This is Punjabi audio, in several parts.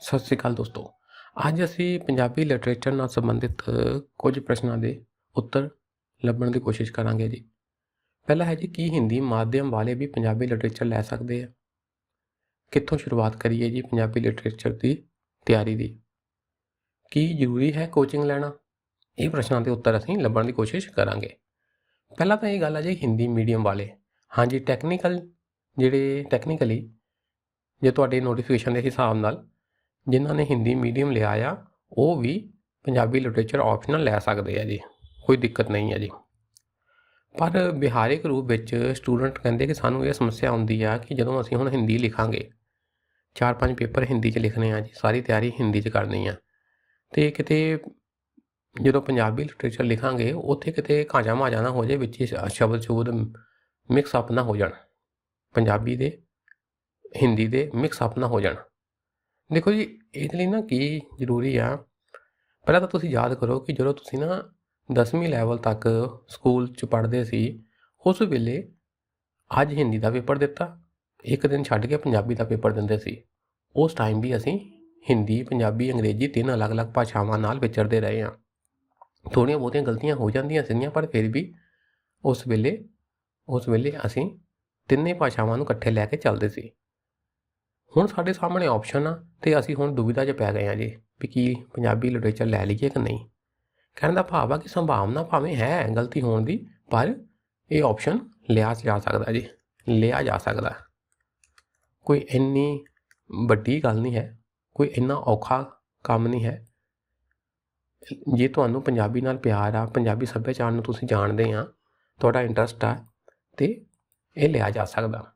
ਸਤਿ ਸ੍ਰੀ ਅਕਾਲ ਦੋਸਤੋ। ਅੱਜ ਅਸੀਂ ਪੰਜਾਬੀ ਲਿਟਰੇਚਰ ਨਾਲ ਸੰਬੰਧਿਤ ਕੁਝ ਪ੍ਰਸ਼ਨਾਂ ਦੇ ਉੱਤਰ ਲੱਭਣ ਦੀ ਕੋਸ਼ਿਸ਼ ਕਰਾਂਗੇ ਜੀ। ਪਹਿਲਾ ਹੈ ਜੀ, ਕੀ ਹਿੰਦੀ ਮਾਧਿਅਮ ਵਾਲੇ ਵੀ ਪੰਜਾਬੀ ਲਿਟਰੇਚਰ ਲੈ ਸਕਦੇ ਆ? ਕਿੱਥੋਂ ਸ਼ੁਰੂਆਤ ਕਰੀਏ ਜੀ ਪੰਜਾਬੀ ਲਿਟਰੇਚਰ ਦੀ ਤਿਆਰੀ ਦੀ? ਕੀ ਜ਼ਰੂਰੀ ਹੈ ਕੋਚਿੰਗ ਲੈਣਾ? ਇਹ ਪ੍ਰਸ਼ਨਾਂ ਦੇ ਉੱਤਰ ਅਸੀਂ ਲੱਭਣ ਦੀ ਕੋਸ਼ਿਸ਼ ਕਰਾਂਗੇ। ਪਹਿਲਾਂ ਤਾਂ ਇਹ ਗੱਲ ਆ ਜੀ ਹਿੰਦੀ ਮੀਡੀਅਮ ਵਾਲੇ। ਹਾਂਜੀ ਟੈਕਨੀਕਲ ਜਿਹੜੇ ਟੈਕਨੀਕਲੀ ਜੇ ਤੁਹਾਡੇ ਨੋਟੀਫਿਕੇਸ਼ਨ ਦੇ ਹਿਸਾਬ ਨਾਲ ਜਿਨ੍ਹਾਂ ਨੇ ਹਿੰਦੀ ਮੀਡੀਅਮ ਲਿਆ ਆ, ਉਹ ਵੀ ਪੰਜਾਬੀ ਲਿਟਰੇਚਰ ਆਪਸ਼ਨਲ ਲੈ ਸਕਦੇ ਆ ਜੀ। ਕੋਈ ਦਿੱਕਤ ਨਹੀਂ ਹੈ ਜੀ। ਪਰ ਵਿਹਾਰਿਕ ਰੂਪ ਵਿੱਚ ਸਟੂਡੈਂਟ ਕਹਿੰਦੇ ਕਿ ਸਾਨੂੰ ਇਹ ਸਮੱਸਿਆ ਆਉਂਦੀ ਆ ਕਿ ਜਦੋਂ ਅਸੀਂ ਹੁਣ ਹਿੰਦੀ ਲਿਖਾਂਗੇ, ਚਾਰ ਪੰਜ ਪੇਪਰ ਹਿੰਦੀ 'ਚ ਲਿਖਣੇ ਆ ਜੀ, ਸਾਰੀ ਤਿਆਰੀ ਹਿੰਦੀ 'ਚ ਕਰਨੀ ਆ। ਤੇ ਕਿਤੇ ਜਦੋਂ ਪੰਜਾਬੀ ਲਿਟਰੇਚਰ ਲਿਖਾਂਗੇ, ਉੱਥੇ ਕਿਤੇ ਕਾਂਜਾ ਮਾਜਾ ਨਾ ਹੋ ਜਾਏ, ਵਿੱਚ ਸ਼ਬਦ ਸ਼ਬਦ ਮਿਕਸ ਅਪ ਨਾ ਹੋ ਜਾਣ। ਪੰਜਾਬੀ ਦੇ, ਹਿੰਦੀ ਦੇ ਮਿਕਸ ਅਪ ਨਾ ਹੋ ਜਾਣ। ਦੇਖੋ ਜੀ, ਇਹਦੇ ਲਈ ਨਾ ਕੀ ਜ਼ਰੂਰੀ ਆ? ਪਹਿਲਾਂ ਤਾਂ ਤੁਸੀਂ ਯਾਦ ਕਰੋ ਕਿ ਜਦੋਂ ਤੁਸੀਂ ਨਾ 10ਵੀਂ ਲੈਵਲ ਤੱਕ ਸਕੂਲ 'ਚ ਪੜ੍ਹਦੇ ਸੀ, ਉਸ ਵੇਲੇ ਅੱਜ ਹਿੰਦੀ ਦਾ ਪੇਪਰ ਦਿੱਤਾ, ਇੱਕ ਦਿਨ ਛੱਡ ਕੇ ਪੰਜਾਬੀ ਦਾ ਪੇਪਰ ਦਿੰਦੇ ਸੀ। ਉਸ ਟਾਈਮ ਵੀ ਅਸੀਂ ਹਿੰਦੀ, ਪੰਜਾਬੀ, ਅੰਗਰੇਜ਼ੀ ਤਿੰਨ ਅਲੱਗ-ਅਲੱਗ ਭਾਸ਼ਾਵਾਂ ਨਾਲ ਵਿਚਰਦੇ ਰਹੇ ਹਾਂ। ਥੋੜ੍ਹੀਆਂ ਬਹੁਤੀਆਂ ਗਲਤੀਆਂ ਹੋ ਜਾਂਦੀਆਂ ਸੀਗੀਆਂ, ਪਰ ਫਿਰ ਵੀ ਉਸ ਵੇਲੇ ਉਸ ਵੇਲੇ ਅਸੀਂ ਤਿੰਨੇ ਭਾਸ਼ਾਵਾਂ ਨੂੰ ਇਕੱਠੇ ਲੈ ਕੇ ਚੱਲਦੇ ਸੀ। ਹੁਣ ਸਾਡੇ ਸਾਹਮਣੇ ਆਪਸ਼ਨ ਆ ਤੇ ਅਸੀਂ ਹੁਣ ਦੁਵਿਧਾ 'ਚ ਪੈ ਗਏ ਆ ਜੀ, ਵੀ ਕੀ ਪੰਜਾਬੀ ਲਿਟਰੇਚਰ ਲੈ ਲਈਏ ਕਿ ਨਹੀਂ। ਕਹਿਣ ਦਾ ਭਾਵ ਆ ਕਿ ਸੰਭਾਵਨਾ ਭਾਵੇਂ ਹੈ ਗਲਤੀ ਹੋਣ ਦੀ, ਪਰ ਇਹ ਆਪਸ਼ਨ ਲਿਆ ਜਾ ਸਕਦਾ ਜੀ, ਲਿਆ ਜਾ ਸਕਦਾ। ਕੋਈ ਇੰਨੀ ਵੱਡੀ ਗੱਲ ਨਹੀਂ ਹੈ, ਕੋਈ ਇੰਨਾ ਔਖਾ ਕੰਮ ਨਹੀਂ ਹੈ। ਜੇ ਤੁਹਾਨੂੰ ਪੰਜਾਬੀ ਨਾਲ ਪਿਆਰ ਆ, ਪੰਜਾਬੀ ਸੱਭਿਆਚਾਰ ਨੂੰ ਤੁਸੀਂ ਜਾਣਦੇ ਆ, ਤੁਹਾਡਾ ਇੰਟਰਸਟ ਆ, ਤੇ ਇਹ ਲਿਆ ਜਾ ਸਕਦਾ।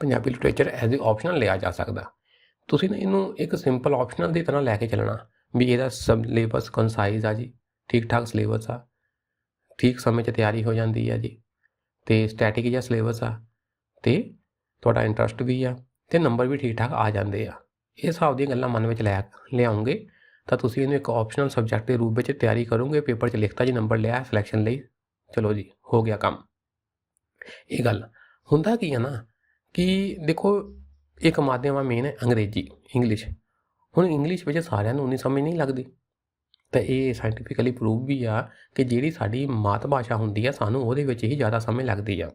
Punjabi literature as a optional ਲਿਆ ਜਾ ਸਕਦਾ। ਤੁਸੀਂ ਨਾ ਇਹਨੂੰ ਇੱਕ ਸਿੰਪਲ ਆਪਸ਼ਨਲ ਦੀ ਤਰ੍ਹਾਂ ਲੈ ਕੇ ਚੱਲਣਾ ਵੀ ਇਹਦਾ ਸਿਲੇਬਸ ਕੰਸਾਈਜ਼ ਆ ਜੀ ਠੀਕ ਠਾਕ ਸਿਲੇਬਸ ਆ, ਠੀਕ ਸਮੇਂ 'ਚ ਤਿਆਰੀ ਹੋ ਜਾਂਦੀ ਆ ਜੀ, ਤੇ ਸਟੈਟਿਕ ਜਿਹਾ ਸਿਲੇਬਸ ਆ, ਤੇ ਤੁਹਾਡਾ ਇੰਟਰਸਟ ਵੀ ਆ, ਤੇ ਨੰਬਰ ਵੀ ਠੀਕ ਠਾਕ ਆ ਜਾਂਦੇ ਆ। ਇਹ ਹਿਸਾਬ ਦੀਆਂ ਗੱਲਾਂ ਮਨ ਵਿੱਚ ਲੈ ਲਿਆਉਂਗੇ ਤਾਂ ਤੁਸੀਂ ਇਹਨੂੰ ਇੱਕ ਆਪਸ਼ਨਲ ਸਬਜੈਕਟ ਦੇ ਰੂਪ ਵਿੱਚ ਤਿਆਰੀ ਕਰੋਗੇ, ਪੇਪਰ 'ਚ ਲਿਖਤਾ ਜੀ ਨੰਬਰ ਲਿਆ ਸਿਲੈਕਸ਼ਨ ਲਈ, ਚਲੋ ਜੀ, ਹੋ ਗਿਆ ਕੰਮ। ਇਹ ਗੱਲ, ਹੁੰਦਾ ਕੀ ਆ ਨਾ ਕਿ ਦੇਖੋ, ਇੱਕ ਮਾਧਿਅਮ ਆ ਮੇਨ ਹੈ ਅੰਗਰੇਜ਼ੀ ਇੰਗਲਿਸ਼ ਹੁਣ ਇੰਗਲਿਸ਼ ਵਿੱਚ ਸਾਰਿਆਂ ਨੂੰ ਉਨੀ ਸਮਝ ਨਹੀਂ ਲੱਗਦੀ। ਤਾਂ ਇਹ ਸਾਇੰਟੀਫਿਕਲੀ ਪ੍ਰੂਵ ਵੀ ਆ ਕਿ ਜਿਹੜੀ ਸਾਡੀ ਮਾਤ ਭਾਸ਼ਾ ਹੁੰਦੀ ਆ, ਸਾਨੂੰ ਉਹਦੇ ਵਿੱਚ ਹੀ ਜ਼ਿਆਦਾ ਸਮਝ ਲੱਗਦੀ ਆ।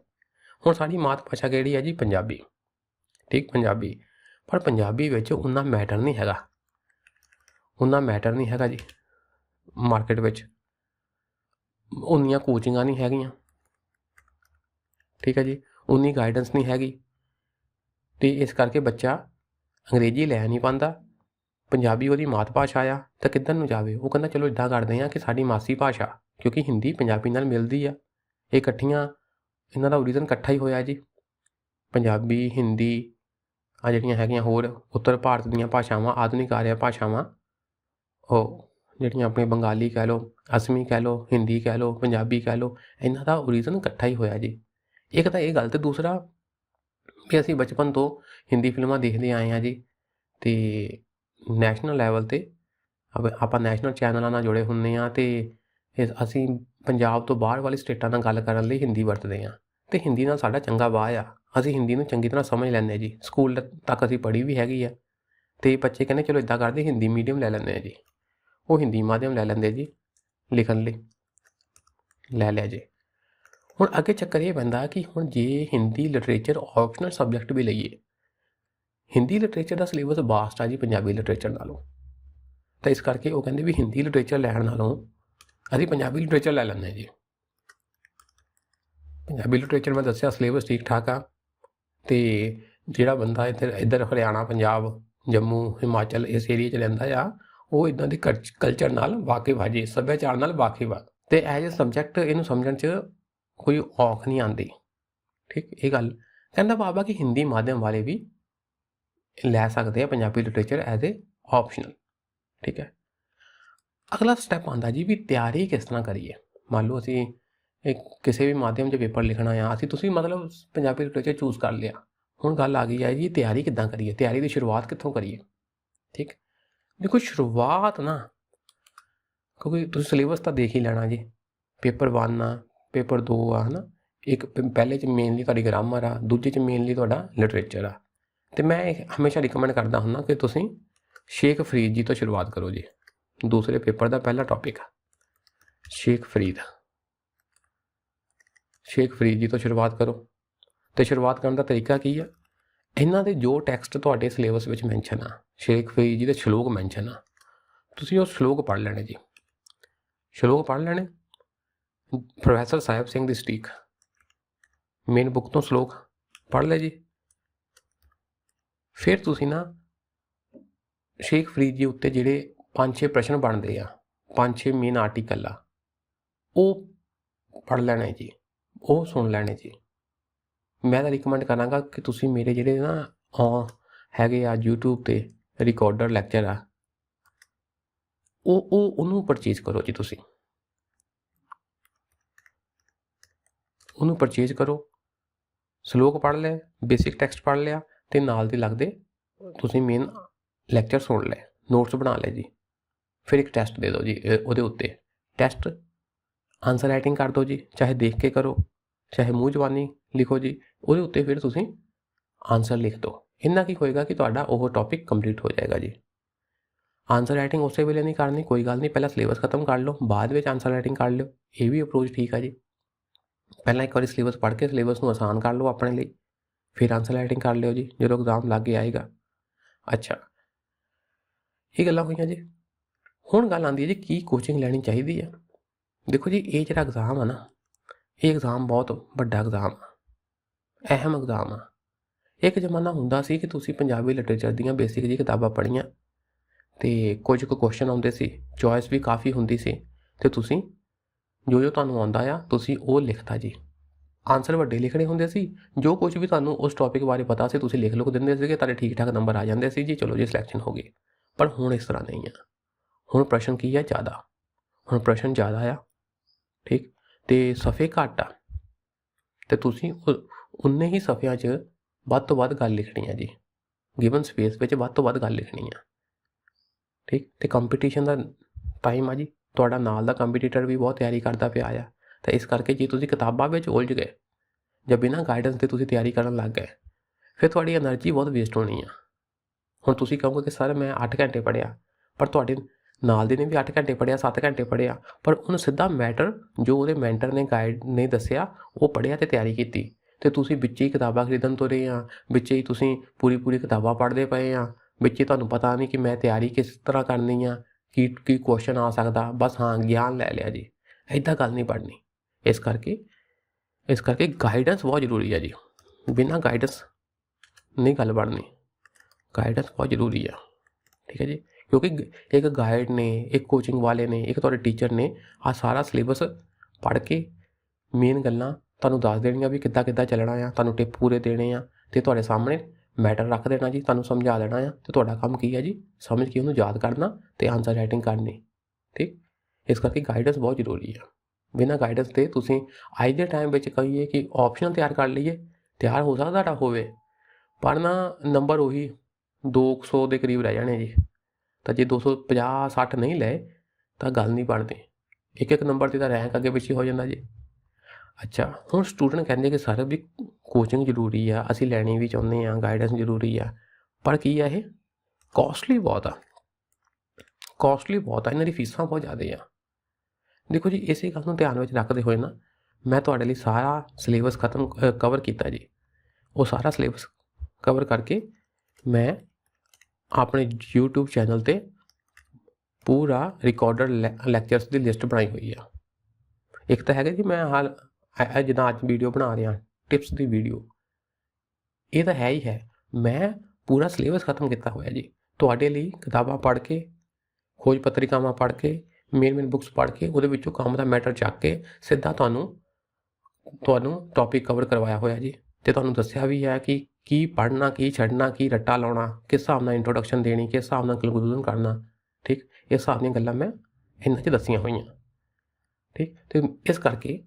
ਹੁਣ ਸਾਡੀ ਮਾਤ ਭਾਸ਼ਾ ਕਿਹੜੀ ਆ ਜੀ? ਪੰਜਾਬੀ। ਠੀਕ, ਪੰਜਾਬੀ। ਪਰ ਪੰਜਾਬੀ ਵਿੱਚ ਉਨਾ ਮੈਟਰ ਨਹੀਂ ਹੈਗਾ। ਉਨਾ ਮੈਟਰ ਨਹੀਂ ਹੈਗਾ ਜੀ ਮਾਰਕੀਟ ਵਿੱਚ। ਉਨੀਆਂ ਕੋਚਿੰਗਾਂ ਨਹੀਂ ਹੈਗੀਆਂ। ਠੀਕ ਹੈ ਜੀ, ਉਨੀ ਗਾਈਡੈਂਸ ਨਹੀਂ ਹੈਗੀ। ਤੇ ਇਸ ਕਰਕੇ ਬੱਚਾ ਅੰਗਰੇਜ਼ੀ ਲੈ ਨਹੀਂ ਪਾਉਂਦਾ। ਪੰਜਾਬੀ ਉਹਦੀ ਮਾਤ ਭਾਸ਼ਾ ਆ, ਤਾਂ ਕਿੱਧਰ ਨੂੰ ਜਾਵੇ? ਉਹ ਕਹਿੰਦਾ, ਚਲੋ ਇਦਾਂ ਕਰਦੇ ਆ ਕਿ ਸਾਡੀ ਮਾਸੀ ਭਾਸ਼ਾ, ਕਿਉਂਕਿ ਹਿੰਦੀ ਪੰਜਾਬੀ ਨਾਲ ਮਿਲਦੀ ਆ। ਇਹ ਇਕੱਠੀਆਂ, ਇਹਨਾਂ ਦਾ ਓਰੀਜਨ ਇਕੱਠਾ ਹੀ ਹੋਇਆ ਜੀ। ਪੰਜਾਬੀ, ਹਿੰਦੀ ਆ ਜਿਹੜੀਆਂ ਹੈਗੀਆਂ ਹੋਰ ਉੱਤਰ ਭਾਰਤ ਦੀਆਂ ਭਾਸ਼ਾਵਾਂ, ਆਧੁਨਿਕ ਆਰਿਆ ਭਾਸ਼ਾਵਾਂ, ਉਹ ਜਿਹੜੀਆਂ ਆਪਣੇ ਬੰਗਾਲੀ ਕਹਿ ਲਓ, ਅਸਮੀ ਕਹਿ ਲਓ, ਹਿੰਦੀ ਕਹਿ ਲਓ, ਪੰਜਾਬੀ ਕਹਿ ਲਓ, ਇਹਨਾਂ ਦਾ ਓਰੀਜਨ ਇਕੱਠਾ ਹੀ ਹੋਇਆ ਜੀ। ਇੱਕ ਤਾਂ ਇਹ ਗੱਲ ਤੇ ਦੂਸਰਾ ਵੀ ਅਸੀਂ ਬਚਪਨ ਤੋਂ ਹਿੰਦੀ ਫਿਲਮਾਂ ਦੇਖਦੇ ਆਏ ਹਾਂ ਜੀ ਤੇ ਨੈਸ਼ਨਲ ਲੈਵਲ ਤੇ ਅਬ- ਆਪਾਂ ਨੈਸ਼ਨਲ ਚੈਨਲਾਂ ਨਾਲ ਜੁੜੇ ਹੁੰਨੇ ਆ ਤੇ ਅਸੀਂ ਪੰਜਾਬ ਤੋਂ ਬਾਹਰ ਵਾਲੀ ਸਟੇਟਾਂ ਨਾਲ ਗੱਲ ਕਰਨ ਲਈ ਹਿੰਦੀ ਵਰਤਦੇ ਆ ਤੇ ਹਿੰਦੀ ਨਾਲ ਸਾਡਾ ਚੰਗਾ ਵਾਹ ਆ। ਅਸੀਂ ਹਿੰਦੀ ਨੂੰ ਚੰਗੀ ਤਰ੍ਹਾਂ ਸਮਝ ਲੈਂਦੇ ਜੀ। ਸਕੂਲ ਤੱਕ ਅਸੀਂ ਪੜ੍ਹੀ ਵੀ ਹੈਗੀ ਆ ਤੇ ਬੱਚੇ ਕਹਿੰਦੇ ਚਲੋ ਇਦਾਂ ਕਰਦੇ ਹਿੰਦੀ ਮੀਡੀਅਮ ਲੈ ਲੈਂਦੇ ਆ ਜੀ। ਉਹ ਹਿੰਦੀ ਮਾਧਿਅਮ ਲੈ ਲੈਂਦੇ ਜੀ ਲਿਖਣ ਲਈ। ਲੈ ਲਿਆ ਜੀ। ਹੁਣ ਅੱਗੇ ਚੱਕਰ ਇਹ ਪੈਂਦਾ ਕਿ ਹੁਣ ਜੇ ਹਿੰਦੀ ਲਿਟਰੇਚਰ ਆਪਸ਼ਨਲ ਸਬਜੈਕਟ ਵੀ ਲਈਏ, ਹਿੰਦੀ ਲਿਟਰੇਚਰ ਦਾ ਸਿਲੇਬਸ ਬਾਸਟ ਆ ਜੀ ਪੰਜਾਬੀ ਲਿਟਰੇਚਰ ਨਾਲੋਂ। ਤਾਂ ਇਸ ਕਰਕੇ ਉਹ ਕਹਿੰਦੇ ਵੀ ਹਿੰਦੀ ਲਿਟਰੇਚਰ ਲੈਣ ਨਾਲੋਂ ਅਸੀਂ ਪੰਜਾਬੀ ਲਿਟਰੇਚਰ ਲੈ ਲੈਂਦੇ ਜੀ। ਪੰਜਾਬੀ ਲਿਟਰੇਚਰ ਮੈਂ ਦੱਸਿਆ ਸਿਲੇਬਸ ਠੀਕ ਠਾਕ ਆ ਤੇ ਜਿਹੜਾ ਬੰਦਾ ਇੱਧਰ ਇੱਧਰ ਹਰਿਆਣਾ, ਪੰਜਾਬ, ਜੰਮੂ, ਹਿਮਾਚਲ ਇਸ ਏਰੀਆ 'ਚ ਰਹਿੰਦਾ ਆ, ਉਹ ਇਦਾਂ ਦੇ ਕਲਚਰ ਨਾਲ ਵਾਕਿਫ ਆ ਜੀ, ਸੱਭਿਆਚਾਰ ਨਾਲ ਵਾਕਿਫ ਆ। ਤੇ ਐਜ਼ ਅ ਸਬਜੈਕਟ ਇਹਨੂੰ ਸਮਝਣ 'ਚ ਕੋਈ ਔਖ ਨਹੀਂ ਆਉਂਦੀ। ਠੀਕ, ਇਹ ਗੱਲ। ਕਹਿੰਦਾ ਬਾਬਾ ਕਿ ਹਿੰਦੀ ਮਾਧਿਅਮ ਵਾਲੇ ਵੀ ਲੈ ਸਕਦੇ ਆ Punjabi literature as a optional ਠੀਕ ਹੈ। ਅਗਲਾ ਸਟੈਪ ਆਂਦਾ ਜੀ ਵੀ ਤਿਆਰੀ ਕਿਸ ਤਰ੍ਹਾਂ ਕਰੀਏ। ਮੰਨ ਲਓ ਅਸੀਂ ਇੱਕ ਕਿਸੇ ਵੀ ਮਾਧਿਅਮ 'ਚ ਪੇਪਰ ਲਿਖਣਾ ਆ ਅਸੀਂ ਤੁਸੀਂ ਮਤਲਬ ਪੰਜਾਬੀ ਲਿਟਰੇਚਰ ਚੂਜ਼ ਕਰ ਲਿਆ। ਹੁਣ ਗੱਲ ਆ ਗਈ ਹੈ ਜੀ ਤਿਆਰੀ ਕਿੱਦਾਂ ਕਰੀਏ, ਤਿਆਰੀ ਦੀ ਸ਼ੁਰੂਆਤ ਕਿੱਥੋਂ ਕਰੀਏ। ਠੀਕ। ਦੇਖੋ ਸ਼ੁਰੂਆਤ ਨਾ, ਕਿਉਂਕਿ ਤੁਸੀਂ ਸਿਲੇਬਸ ਤਾਂ ਦੇਖ ਹੀ ਲੈਣਾ ਜੀ। ਪੇਪਰ 1 ਆ ਪੇਪਰ 2 ਆ, ਹਨਾ? ਇੱਕ ਪ- ਪਹਿਲੇ ਚ ਮੇਨਲੀ ਤੁਹਾਡੀ ਗ੍ਰਾਮਰ ਆ, ਦੂਜੇ ਚ ਮੇਨਲੀ ਤੁਹਾਡਾ ਲਿਟਰੇਚਰ ਆ। ਤੇ ਮੈਂ ਇਹ ਹਮੇਸ਼ਾ ਰਿਕਮੈਂਡ ਕਰਦਾ ਹੁੰਦਾ ਕਿ ਤੁਸੀਂ ਸ਼ੇਖ ਫਰੀਦ ਜੀ ਤੋਂ ਸ਼ੁਰੂਆਤ ਕਰੋ ਜੀ। ਦੂਸਰੇ ਪੇਪਰ ਦਾ ਪਹਿਲਾ ਟੌਪਿਕ ਸ਼ੇਖ ਫਰੀਦ। ਸ਼ੇਖ ਫਰੀਦ ਜੀ ਤੋਂ ਸ਼ੁਰੂਆਤ ਕਰੋ। ਤੇ ਸ਼ੁਰੂਆਤ ਕਰਨ ਦਾ ਤਰੀਕਾ ਕੀ ਆ? ਇਹਨਾਂ ਦੇ ਜੋ ਟੈਕਸਟ ਤੁਹਾਡੇ ਸਿਲੇਬਸ ਵਿੱਚ ਮੈਂਸ਼ਨ ਆ, ਸ਼ੇਖ ਫਰੀਦ ਜੀ ਦੇ ਸ਼ਲੋਕ ਮੈਂਸ਼ਨ ਆ, ਤੁਸੀਂ ਉਹ ਸ਼ਲੋਕ ਪੜ੍ਹ ਲੈਣੇ ਜੀ। ਸ਼ਲੋਕ ਪੜ੍ਹ ਲੈਣੇ ਪ੍ਰੋਫੈਸਰ ਸਾਹਿਬ ਸਿੰਘ ਦੀ ਸਟੀਕ। ਮੇਨ ਬੁੱਕ ਤੋਂ ਸ਼ਲੋਕ ਪੜ੍ਹ ਲੈ ਜੀ। ਫਿਰ ਤੁਸੀਂ ਨਾ ਸ਼ੇਖ ਫਰੀਦ ਜੀ ਉੱਤੇ ਜਿਹੜੇ ਪੰਜ ਛੇ ਪ੍ਰਸ਼ਨ ਬਣਦੇ ਆ ਪੰਜ ਛੇ ਮੇਨ ਆਰਟੀਕਲ ਆ, ਉਹ ਪੜ੍ਹ ਲੈਣੇ ਜੀ, ਉਹ ਸੁਣ ਲੈਣੇ ਜੀ। ਮੈਂ ਤਾਂ ਰਿਕਮੈਂਡ ਕਰਾਂਗਾ ਕਿ ਤੁਸੀਂ ਮੇਰੇ ਜਿਹੜੇ ਨਾ ਹੈਗੇ ਆ YouTube ਤੇ ਰਿਕਾਰਡਰ ਲੈਕਚਰ ਆ ਉਹ ਉਹ ਉਹਨੂੰ ਪਰਚੇਜ਼ ਕਰੋ ਜੀ ਤੁਸੀਂ। ਉਹਨੂੰ ਪਰਚੇਜ਼ ਕਰੋ। ਸ਼ਲੋਕ ਪੜ੍ਹ ਲਿਆ ਬੇਸਿਕ ਟੈਕਸਟ ਪੜ੍ਹ ਲਿਆ ਤੇ ਨਾਲ ਦੇ ਲੱਗਦੇ ਤੁਸੀਂ ਮੇਨ ਲੈਕਚਰ ਸੁਣ ਲਏ ਨੋਟਸ ਬਣਾ ਲਏ ਜੀ। ਫਿਰ ਇੱਕ ਟੈਸਟ ਦੇ ਦਿਓ ਜੀ ਉਹਦੇ ਉੱਤੇ। ਟੈਸਟ ਆਨਸਰ ਰਾਈਟਿੰਗ ਕਰ ਦਿਓ ਜੀ, ਚਾਹੇ ਦੇਖ ਕੇ ਕਰੋ, ਚਾਹੇ ਮੂੰਹ ਜ਼ਬਾਨੀ ਲਿਖੋ ਜੀ, ਉਹਦੇ ਉੱਤੇ ਫਿਰ ਤੁਸੀਂ ਆਨਸਰ ਲਿਖ ਦਿਓ। ਇੰਨਾ ਕੀ ਹੋਏਗਾ ਕਿ ਤੁਹਾਡਾ ਉਹ ਟੌਪਿਕ ਕੰਪਲੀਟ ਹੋ ਜਾਏਗਾ ਜੀ। ਆਨਸਰ ਰਾਈਟਿੰਗ ਉਸੇ ਵੇਲੇ ਨਹੀਂ ਕਰਨੀ, ਕੋਈ ਗੱਲ ਨਹੀਂ, ਪਹਿਲਾਂ ਸਿਲੇਬਸ ਖਤਮ ਕਰ ਲਓ, ਬਾਅਦ ਵਿੱਚ ਆਨਸਰ ਰਾਈਟਿੰਗ ਕਰ ਲਿਓ, ਇਹ ਵੀ ਅਪਰੋਚ ਠੀਕ ਆ ਜੀ। ਪਹਿਲਾਂ ਇੱਕ ਵਾਰੀ ਸਿਲੇਬਸ ਪੜ੍ਹ ਕੇ ਸਿਲੇਬਸ ਨੂੰ ਆਸਾਨ ਕਰ ਲਓ ਆਪਣੇ ਲਈ। ਫਿਰ ਆਨਸਰ ਰਾਈਟਿੰਗ ਕਰ ਲਿਓ ਜੀ, ਜਦੋਂ ਐਗਜ਼ਾਮ ਲੱਗੇ ਆਏਗਾ। ਅੱਛਾ। ਇਹ ਗੱਲਾਂ ਹੋਈਆਂ ਜੀ। ਹੁਣ ਗੱਲ ਆਉਂਦੀ ਹੈ ਜੀ, ਕੀ ਕੋਚਿੰਗ ਲੈਣੀ ਚਾਹੀਦੀ ਹੈ? ਦੇਖੋ ਜੀ, ਇਹ ਜਿਹੜਾ ਐਗਜ਼ਾਮ ਆ ਨਾ, ਇਹ ਐਗਜ਼ਾਮ ਬਹੁਤ ਵੱਡਾ ਐਗਜ਼ਾਮ ਆ। ਅਹਿਮ ਐਗਜ਼ਾਮ ਆ। ਇੱਕ ਜ਼ਮਾਨਾ ਹੁੰਦਾ ਸੀ ਕਿ ਤੁਸੀਂ ਪੰਜਾਬੀ ਲਿਟਰੇਚਰ ਦੀਆਂ ਬੇਸਿਕ ਜੀ ਕਿਤਾਬਾਂ ਪੜ੍ਹੀਆਂ ਤੇ ਕੁਝ ਕੁ ਕੁਐਸਚਨ ਆਉਂਦੇ ਸੀ ਚੋਇਸ ਵੀ ਕਾਫੀ ਹੁੰਦੀ ਸੀ ਤੇ ਤੁਸੀਂ ਜੋ ਜੋ ਤੁਹਾਨੂੰ ਆਉਂਦਾ ਆ, ਤੁਸੀਂ ਉਹ ਲਿਖਤਾ ਜੀ। ਆਨਸਰ ਵੱਡੇ ਲਿਖਣੇ ਹੁੰਦੇ ਸੀ। ਜੋ ਕੁਝ ਵੀ ਤੁਹਾਨੂੰ ਉਸ ਟੌਪਿਕ ਬਾਰੇ ਪਤਾ ਸੀ, ਤੁਸੀਂ ਲਿਖ ਲੁਕ ਦਿੰਦੇ ਸੀਗੇ, ਤੁਹਾਡੇ ਠੀਕ ਠਾਕ ਨੰਬਰ ਆ ਜਾਂਦੇ ਸੀ ਜੀ। ਚਲੋ ਜੀ ਸਿਲੈਕਸ਼ਨ ਹੋ ਗਈ ਪਰ ਹੁਣ ਇਸ ਤਰ੍ਹਾਂ ਨਹੀਂ ਆ। ਹੁਣ ਪ੍ਰਸ਼ਨ ਕੀ ਆ? ਜ਼ਿਆਦਾ। ਹੁਣ ਪ੍ਰਸ਼ਨ ਜ਼ਿਆਦਾ ਆ। ਠੀਕ? ਤੇ ਸਫੇ ਘੱਟ ਆ। ਤੇ ਤੁਸੀਂ ਉਨੇ ਹੀ ਸਫਿਆਂ 'ਚ ਵੱਧ ਤੋਂ ਵੱਧ ਗੱਲ ਲਿਖਣੀ ਆ ਜੀ। ਗਿਵਨ ਸਪੇਸ ਵਿੱਚ ਵੱਧ ਤੋਂ ਵੱਧ ਗੱਲ ਲਿਖਣੀ ਆ। ਠੀਕ? ਤੇ ਕੰਪੀਟੀਸ਼ਨ ਦਾ ਟਾਈਮ ਆ ਜੀ। ਤੁਹਾਡਾ ਨਾਲ ਦਾ ਕੰਪੀਟੀਟਰ ਵੀ ਬਹੁਤ ਤਿਆਰੀ ਕਰਦਾ ਪਿਆ ਆ। ਤਾਂ ਇਸ ਕਰਕੇ ਜੇ ਤੁਸੀਂ ਕਿਤਾਬਾਂ ਵਿੱਚ ਉਲਝ ਗਏ ਜਾਂ ਬਿਨਾਂ ਗਾਈਡੈਂਸ ਦੇ ਤੁਸੀਂ ਤਿਆਰੀ ਕਰਨ ਲੱਗ ਗਏ, ਫਿਰ ਤੁਹਾਡੀ એનર્ਜੀ ਬਹੁਤ ਵੇਸਟ ਹੋਣੀ ਆ। ਹੁਣ ਤੁਸੀਂ ਕਹੋਗੇ ਕਿ ਸਰ ਮੈਂ 8 ਘੰਟੇ ਪੜਿਆ ਪਰ ਤੁਹਾਡੇ ਨਾਲ ਦੇ ਨੇ ਵੀ 8 ਘੰਟੇ ਪੜਿਆ 7 ਘੰਟੇ ਪੜਿਆ ਪਰ ਉਹਨੂੰ ਸਿੱਧਾ ਮੈਟਰ ਜੋ ਉਹਦੇ ਮੈਂਟਰ ਨੇ ਗਾਈਡ ਨਹੀਂ ਦੱਸਿਆ, ਉਹ ਪੜਿਆ ਤੇ ਤਿਆਰੀ ਕੀਤੀ। ਤੇ ਤੁਸੀਂ ਵਿੱਚ ਹੀ ਕਿਤਾਬਾਂ ਖਰੀਦਣ ਤੋਂ ਰਹੇ ਆ, ਵਿੱਚ ਹੀ ਤੁਸੀਂ ਪੂਰੀ ਪੂਰੀ ਕਿਤਾਬਾਂ ਪੜ੍ਹਦੇ ਪਏ ਆ, ਵਿੱਚ ਹੀ ਤੁਹਾਨੂੰ ਪਤਾ ਨਹੀਂ ਕਿ ਮੈਂ ਤਿਆਰੀ ਕਿਸ ਤਰ੍ਹਾਂ ਕਰਨੀ ਆ। ਕੀ ਕੀ ਕੁਐਸਚਨ ਆ ਸਕਦਾ? ਬਸ ਹਾਂ, ਗਿਆਨ ਲੈ ਲਿਆ ਜੀ। ਐਦਾਂ ਗੱਲ ਨਹੀਂ ਪੜ੍ਹਨੀ। ਇਸ ਕਰਕੇ ਇਸ ਕਰਕੇ ਗਾਈਡੈਂਸ ਬਹੁਤ ਜ਼ਰੂਰੀ ਹੈ ਜੀ। ਬਿਨਾਂ ਗਾਈਡੈਂਸ ਨਹੀਂ ਗੱਲ ਬਣਨੀ। ਗਾਈਡੈਂਸ ਬਹੁਤ ਜ਼ਰੂਰੀ ਆ। ਠੀਕ ਹੈ ਜੀ? ਕਿਉਂਕਿ ਇੱਕ ਗਾਈਡ ਨੇ, ਇੱਕ ਕੋਚਿੰਗ ਵਾਲੇ ਨੇ, ਇੱਕ ਤੁਹਾਡੇ ਟੀਚਰ ਨੇ ਆ ਸਾਰਾ ਸਿਲੇਬਸ ਪੜ੍ਹ ਕੇ ਮੇਨ ਗੱਲਾਂ ਤੁਹਾਨੂੰ ਦੱਸ ਦੇਣੀਆਂ ਵੀ ਕਿੱਦਾਂ ਕਿੱਦਾਂ ਚੱਲਣਾ ਆ, ਤੁਹਾਨੂੰ ਟਿਪ ਪੂਰੇ ਦੇਣੇ ਆ ਤੇ ਤੁਹਾਡੇ ਸਾਹਮਣੇ ਮੈਟਰ ਰੱਖ ਦੇਣਾ ਜੀ, ਤੁਹਾਨੂੰ ਸਮਝਾ ਦੇਣਾ ਆ। ਤੇ ਤੁਹਾਡਾ ਕੰਮ ਕੀ ਹੈ ਜੀ? ਸਮਝ ਕੇ ਉਹਨੂੰ ਯਾਦ ਕਰਨਾ ਤੇ ਆਨਸਰ ਰਾਈਟਿੰਗ ਕਰਨੀ। ਠੀਕ ਇਸ ਕਰਕੇ ਗਾਈਡੈਂਸ ਬਹੁਤ ਜ਼ਰੂਰੀ ਆ। ਬਿਨਾਂ ਗਾਈਡੈਂਸ ਦੇ ਤੁਸੀਂ ਅੱਜ ਦੇ ਟਾਈਮ ਵਿੱਚ ਕਹੀਏ ਕਿ ਆਪਸ਼ਨ ਤਿਆਰ ਕਰ ਲਈਏ, ਤਿਆਰ ਹੋ ਸਕਦਾ ਤੁਹਾਡਾ ਹੋਵੇ, ਪਰ ਨਾ ਨੰਬਰ ਉਹੀ 200 ਦੇ ਕਰੀਬ ਰਹਿ ਜਾਣੇ ਜੀ। ਤਾਂ ਜੇ 250 60 ਨਹੀਂ ਲਏ, ਤਾਂ ਗੱਲ ਨਹੀਂ ਬਣਦੀ। ਇੱਕ ਇੱਕ ਨੰਬਰ ਤੇ ਤਾਂ ਰੈਂਕ ਅੱਗੇ ਪਿੱਛੇ ਹੋ ਜਾਂਦਾ ਜੀ। ਅੱਛਾ, ਹੁਣ ਸਟੂਡੈਂਟ ਕਹਿੰਦੇ ਕਿ ਸਰ ਵੀ ਕੋਚਿੰਗ ਜ਼ਰੂਰੀ ਆ, ਅਸੀਂ ਲੈਣੀ ਵੀ ਚਾਹੁੰਦੇ ਆ ਗਾਈਡੈਂਸ ਜ਼ਰੂਰੀ ਆ, ਪਰ ਕੀ ਆ ਇਹ? ਕਾਸਟਲੀ ਬਹੁਤ ਆ। ਕਾਸਟਲੀ ਬਹੁਤ ਆ, ਇਹਨਾਂ ਦੀ ਫੀਸਾਂ ਬਹੁਤ ਜ਼ਿਆਦੇ ਆ। ਦੇਖੋ ਜੀ, ਇਸੇ ਗੱਲ ਨੂੰ ਧਿਆਨ ਵਿੱਚ ਰੱਖਦੇ ਹੋਏ ਨਾ, ਮੈਂ ਤੁਹਾਡੇ ਲਈ ਸਾਰਾ ਸਿਲੇਬਸ ਖਤਮ ਕਵਰ ਕੀਤਾ ਜੀ। ਉਹ ਸਾਰਾ ਸਿਲੇਬਸ ਕਵਰ ਕਰਕੇ ਮੈਂ ਆਪਣੇ YouTube ਚੈਨਲ ਤੇ ਪੂਰਾ ਰਿਕਾਰਡਡ ਲੈਕਚਰਸ ਦੀ ਲਿਸਟ ਬਣਾਈ ਹੋਈ ਆ। ਇੱਕ ਤਾਂ ਹੈਗਾ ਜੀ, ਮੈਂ ਹਾਲ ਜਿੱਦਾਂ ਅੱਜ ਵੀਡੀਓ ਬਣਾ ਰਿਹਾ ਟਿਪਸ ਦੀ ਵੀਡੀਓ ਇਹ ਤਾਂ ਹੈ ਹੀ ਹੈ। ਮੈਂ ਪੂਰਾ ਸਿਲੇਬਸ ਖਤਮ ਕੀਤਾ ਹੋਇਆ ਜੀ। ਤੁਹਾਡੇ ਲਈ ਕਿਤਾਬਾਂ ਪੜ੍ਹ ਕੇ, ਖੋਜ ਪੱਤਰਿਕਾਵਾਂ ਪੜ੍ਹ ਕੇ ਮੇਨ ਮੇਨ ਬੁੱਕਸ ਪੜ੍ਹ ਕੇ, ਉਹਦੇ ਵਿੱਚੋਂ ਕੰਮ ਦਾ ਮੈਟਰ ਚੱਕ ਕੇ ਸਿੱਧਾ ਤੁਹਾਨੂੰ ਤੁਹਾਨੂੰ ਟੌਪਿਕ ਕਵਰ ਕਰਵਾਇਆ ਹੋਇਆ ਜੀ। ਤੇ ਤੁਹਾਨੂੰ ਦੱਸਿਆ ਵੀ ਹੈ ਕਿ ਕੀ ਪੜ੍ਹਨਾ, ਕੀ ਛੱਡਣਾ, ਕੀ ਰੱਟਾ ਲਾਉਣਾ, ਕਿਸ ਹਿਸਾਬ ਨਾਲ ਇੰਟਰੋਡਕਸ਼ਨ ਦੇਣੀ, ਕਿਸ ਹਿਸਾਬ ਨਾਲ ਕਨਕਲੂਜਨ ਕਰਨਾ, ਠੀਕ? ਇਹ ਹਿਸਾਬ ਦੀਆਂ ਗੱਲਾਂ ਮੈਂ ਇਹਨਾਂ 'ਚ ਦੱਸੀਆਂ ਹੋਈਆਂ। ਠੀਕ? ਤੇ ਇਸ ਕਰਕੇ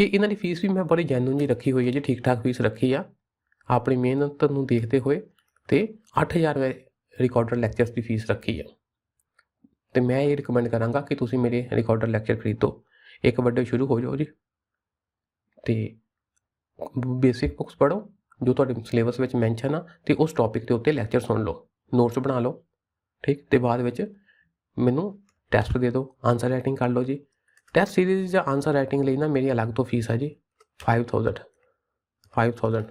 ਇਹ ਇਹਨਾਂ ਦੀ ਫੀਸ ਵੀ ਮੈਂ ਬੜੀ ਜੈਨੂਨ ਜੀ ਰੱਖੀ ਹੋਈ ਹੈ ਜੀ ਠੀਕ ਠਾਕ ਫੀਸ ਰੱਖੀ ਆ। ਆਪਣੀ ਮਿਹਨਤ ਨੂੰ ਦੇਖਦੇ ਹੋਏ ਤੇ 8000 ਰੁਪਏ ਰਿਕਾਰਡਰ ਲੈਕਚਰਸ ਦੀ ਫੀਸ ਰੱਖੀ ਆ। ਤੇ ਮੈਂ ਇਹ ਰეკਮੈਂਡ ਕਰਾਂਗਾ ਕਿ ਤੁਸੀਂ ਮੇਰੇ ਰਿਕਾਰਡਰ ਲੈਕਚਰ ਖਰੀਦੋ। ਇੱਕ ਵੱਡੇ ਸ਼ੁਰੂ ਹੋ ਜਾਓ ਜੀ। ਤੇ ਬੇਸਿਕ ਬੁੱਕਸ ਪੜ੍ਹੋ, ਜੋ ਤੁਹਾਡੇ ਸਿਲੇਬਸ ਵਿੱਚ ਮੈਂਸ਼ਨ ਆ, ਤੇ ਉਸ ਟੌਪਿਕ ਦੇ ਉੱਤੇ ਲੈਕਚਰ ਸੁਣ ਲਓ। ਨੋਟਸ ਬਣਾ ਲਓ, ਠੀਕ? ਤੇ ਬਾਅਦ ਵਿੱਚ ਮੈਨੂੰ ਟੈਸਟ ਦੇ ਦਿਓ ਆਨਸਰ ਰਾਈਟਿੰਗ ਕਰ ਲਓ ਜੀ। ਟੈਸਟ ਸੀਰੀਜ਼ ਜਾਂ ਆਨਸਰ ਰਾਈਟਿੰਗ ਲਈ ਨਾ ਮੇਰੀ ਅਲੱਗ ਤੋਂ ਫੀਸ ਹੈ ਜੀ 5000 5000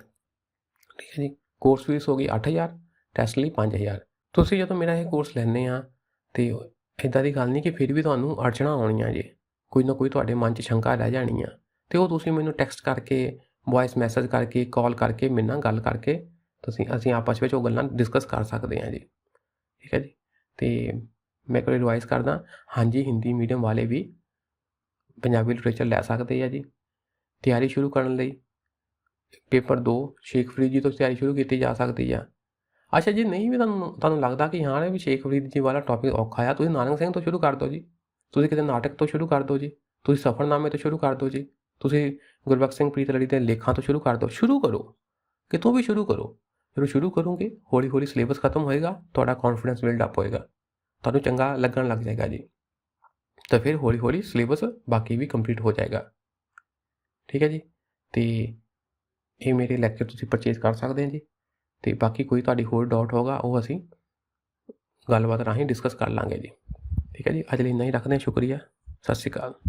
ਠੀਕ ਹੈ ਜੀ ਕੋਰਸ ਫੀਸ ਹੋ ਗਈ 8000 ਟੈਸਟ ਲਈ 5000 ਤੁਸੀਂ ਜਦੋਂ ਮੇਰਾ ਇਹ ਕੋਰਸ ਲੈਣੇ ਆ, ਤੇ ਇਦਾਂ ਦੀ ਗੱਲ ਨਹੀਂ ਕਿ ਫਿਰ ਵੀ ਤੁਹਾਨੂੰ ਅੜਚਣਾ ਆਉਣੀਆਂ ਜੀ, ਕੋਈ ਨਾ ਕੋਈ ਤੁਹਾਡੇ ਮਨ 'ਚ ਸ਼ੰਕਾ ਰਹਿ ਜਾਣੀ ਆ ਤੇ ਉਹ ਤੁਸੀਂ ਮੈਨੂੰ ਟੈਕਸਟ ਕਰਕੇ ਵੌਇਸ ਮੈਸੇਜ ਕਰਕੇ ਕਾਲ ਕਰਕੇ, ਮੇਰੇ ਨਾਲ ਗੱਲ ਕਰਕੇ, ਤੁਸੀਂ, ਅਸੀਂ ਆਪਸ ਵਿੱਚ ਉਹ ਗੱਲਾਂ ਡਿਸਕਸ ਕਰ ਸਕਦੇ ਹਾਂ ਜੀ। ਠੀਕ ਹੈ ਜੀ, ਤੇ ਮੈਂ ਕੋਈ ਐਡਵਾਈਸ ਕਰਦਾ, ਹਾਂਜੀ, ਹਿੰਦੀ ਮੀਡੀਅਮ ਵਾਲੇ ਵੀ ਪੰਜਾਬੀ ਲਿਟਰੇਚਰ ਲੈ ਸਕਦੇ ਆ ਜੀ। ਤਿਆਰੀ ਸ਼ੁਰੂ ਕਰਨ ਲਈ ਪੇਪਰ 2 ਸ਼ੇਖ ਫਰੀਦ ਜੀ ਤੋਂ ਤਿਆਰੀ ਸ਼ੁਰੂ ਕੀਤੀ ਜਾ ਸਕਦੀ ਆ। ਅੱਛਾ ਜੀ, ਨਹੀਂ ਵੀ ਤੁਹਾਨੂੰ ਤੁਹਾਨੂੰ ਲੱਗਦਾ ਕਿ ਹਾਂ ਵੀ ਸ਼ੇਖ ਫਰੀਦ ਜੀ ਵਾਲਾ ਟੌਪਿਕ ਔਖਾ ਆ, ਤੁਸੀਂ ਨਾਨਕ ਸਿੰਘ ਤੋਂ ਸ਼ੁਰੂ ਕਰ ਦਿਓ ਜੀ। ਤੁਸੀਂ ਕਿਤੇ ਨਾਟਕ ਤੋਂ ਸ਼ੁਰੂ ਕਰ ਦਿਓ ਜੀ। ਤੁਸੀਂ ਸਫ਼ਰਨਾਮੇ ਤੋਂ ਸ਼ੁਰੂ ਕਰ ਦਿਓ ਜੀ। ਤੁਸੀਂ ਗੁਰਬਖਸ਼ ਸਿੰਘ ਪ੍ਰੀਤ ਲੜੀ ਦੇ ਲੇਖਾਂ ਤੋਂ ਸ਼ੁਰੂ ਕਰ ਦਿਓ। ਸ਼ੁਰੂ ਕਰੋ। ਕਿਤੋਂ ਵੀ ਸ਼ੁਰੂ ਕਰੋ। ਜਦੋਂ ਸ਼ੁਰੂ ਕਰੋਗੇ ਹੌਲੀ ਹੌਲੀ ਸਿਲੇਬਸ ਖਤਮ ਹੋਏਗਾ, ਤੁਹਾਡਾ ਕੌਨਫੀਡੈਂਸ ਬਿਲਡ ਅਪ ਹੋਏਗਾ। ਤੁਹਾਨੂੰ ਚੰਗਾ ਲੱਗਣ ਲੱਗ ਜਾਏਗਾ ਜੀ। ਤਾਂ ਫਿਰ ਹੌਲੀ ਹੌਲੀ ਸਿਲੇਬਸ ਬਾਕੀ ਵੀ ਕੰਪਲੀਟ ਹੋ ਜਾਏਗਾ। ਠੀਕ ਹੈ ਜੀ? ਤੇ ਇਹ ਮੇਰੇ ਲੈਕਚਰ ਤੁਸੀਂ ਪਰਚੇਸ ਕਰ ਸਕਦੇ ਹੋ ਜੀ। ਤੇ ਬਾਕੀ ਕੋਈ ਤੁਹਾਡੀ ਹੋਰ ਡਾਊਟ ਹੋਗਾ ਉਹ ਅਸੀਂ ਗੱਲਬਾਤ ਰਾਹੀਂ ਡਿਸਕਸ ਕਰ ਲਾਂਗੇ ਜੀ। ਠੀਕ ਹੈ ਜੀ? ਅੱਜ ਲਈ ਇੰਨਾ ਹੀ ਰੱਖਦੇ ਹਾਂ, ਸ਼ੁਕਰੀਆ। ਸਤਿ ਸ਼੍ਰੀ ਅਕਾਲ।